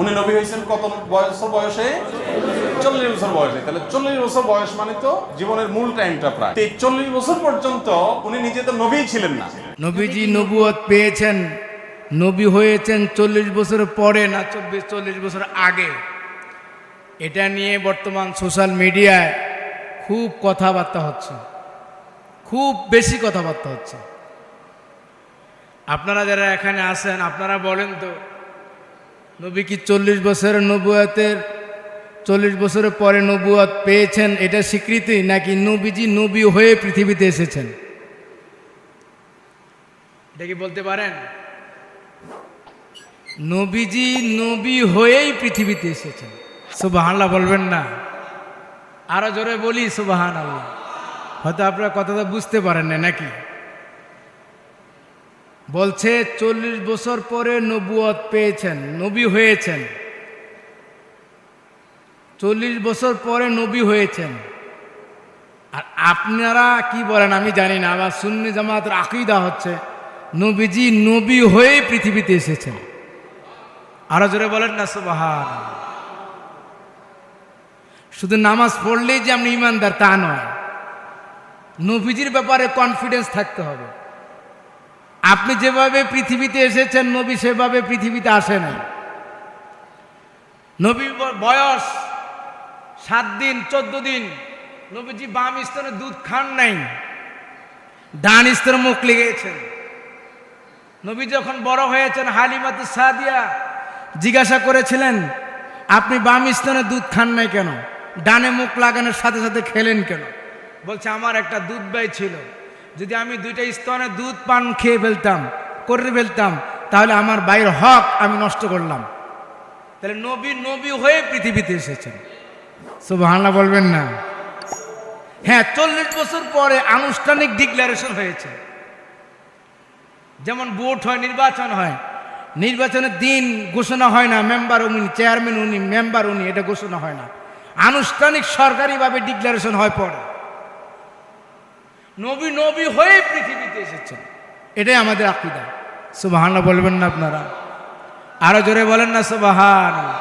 উনি নবী হয়েছেন কত বছর বয়সে? চল্লিশ বছর বয়সে। তাহলে চল্লিশ বছর বয়স মানে তো জীবনের মূল টাইমটা প্রায়। এই চল্লিশ বছর পর্যন্ত উনি নিজে তো নবী ছিলেন না। নবীজি নবুয়ত পেয়েছেন। নবী হয়েছেন চল্লিশ বছর পরে না চব্বিশ, চল্লিশ বছর আগে। এটা নিয়ে বর্তমান সোশ্যাল মিডিয়ায় খুব কথাবার্তা হচ্ছে। খুব বেশি কথাবার্তা হচ্ছে। আপনারা যারা এখানে আছেন, আপনারা বলেন তো নবী কি চল্লিশ বছরের নবুয়াতের, চল্লিশ বছরের পরে নবুয়াত পেয়েছেন এটা স্বীকৃতি নাকি নবীজি নবী হয়ে পৃথিবীতে এসেছেন? এটা কি বলতে পারেন? নবীজি নবী হয়েই পৃথিবীতে এসেছেন। সুবাহান আল্লাহ বলবেন না। আরও জোরে বলি সুবাহান আল্লাহ হয়তো আপনারা কথাটা বুঝতে পারেন না নাকি? বলছে, চল্লিশ বছর পরে নবুয়ত পেয়েছেন, নবী হয়েছেন। চল্লিশ বছর পরে নবী হয়েছেন। আর আপনারা কি বলেন, আমি জানি না, আবার সুন্নি জামাতের আকিদা হচ্ছে, নবীজি নবী হয়েই পৃথিবীতে এসেছেন। আরও জোরে বলেন না সুবাহান শুধু নামাজ পড়লেই যে আপনি ইমানদার তা নয়, নবীজির ব্যাপারে কনফিডেন্স থাকতে হবে। আপনি যেভাবে পৃথিবীতে এসেছেন, নবী সেভাবে পৃথিবীতে আসে নাই। নবী বয়স সাত দিন, চোদ্দ দিন। নবীজি বাম স্তরে দুধ খান নাই। ডান স্তরে মুখ লেগেছেন। নবী যখন বড় হয়েছেন, হালিমাতু সাদিয়া জিজ্ঞাসা করেছিলেন, আপনি বাম স্তনে দুধ খান নাই কেন? ডানে মুখ লাগানোর সাথে সাথে খেলেন কেন? বলছে, আমার একটা দুধ ব্যয় ছিল। যদি আমি দুইটা স্তনে দুধ, পান খেয়ে ফেলতাম, করে ফেলতাম, তাহলে আমার বাইরের হক আমি নষ্ট করলাম। তাহলে নবী নবী হয়ে পৃথিবীতে এসেছেন। সুবহানাল্লাহ বলবেন না। হ্যাঁ চল্লিশ বছর পরে আনুষ্ঠানিক ডিক্লারেশন হয়েছে। যেমন ভোট হয়, নির্বাচন হয়। নির্বাচনের দিন ঘোষণা হয় না, মেম্বার উনি, চেয়ারম্যান উনি, মেম্বার উনি, এটা ঘোষণা হয় না। আনুষ্ঠানিক সরকারিভাবে ডিক্লারেশন হয় পরে। নবী নবী হয়ে পৃথিবীতে এসেছেন। এটাই আমাদের আকিদা। সুবাহানা বলবেন না আপনারা। আরও জোরে বলেন না সুবাহান